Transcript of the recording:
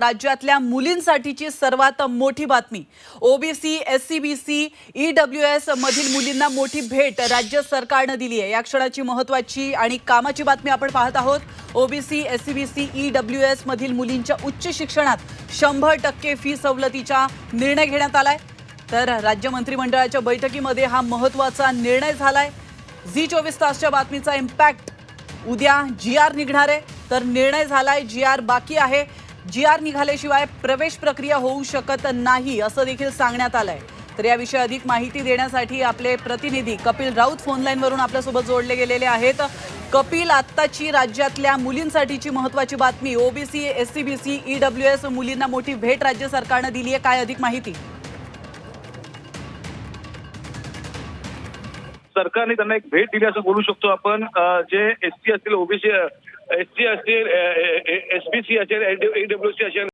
राज्यातल्या मुलींसाठीची सर्वात मोठी बातमी. OBC S C B C E W S मधील मुलींना मोठी भेट राज्य सरकारनं दिली आहे. या क्षणाची महत्वाची आणि कामाची बातमी आपण पाहत आहोत. OBC S C B C E W S मधील मुलींच्या उच्च शिक्षणात शंभर टक्के फी सवलतीचा निर्णय घेण्यात आलाय. तर राज्य मंत्रिमंडळाच्या बैठकीमध्ये हा महत्त्वाचा निर्णय झालाय. झी चोवीस तासच्या बातमीचा इम्पॅक्ट उद्या जी आर निघणार आहे. तर निर्णय झालाय जी आर बाकी आहे. जी आर निघाल्याशिवाय प्रवेश प्रक्रिया होऊ शकत नाही असं देखील सांगण्यात आलंय. तर याविषयी अधिक माहिती देण्यासाठी आपले प्रतिनिधी कपिल राऊत फोनलाईनवरून आपल्यासोबत जोडले गेलेले आहेत. कपिल आत्ताची राज्यातल्या मुलींसाठीची महत्वाची बातमी OBC S C B C E W S मुलींना मोठी भेट राज्य सरकारनं दिली आहे काय अधिक माहिती? सरकारने त्यांना एक भेट दिली असं बोलू शकतो आपण. जे एस सी असतील ओबीसी एस टी असतील एस बी सी असेल ईडब्ल्यू सी असेल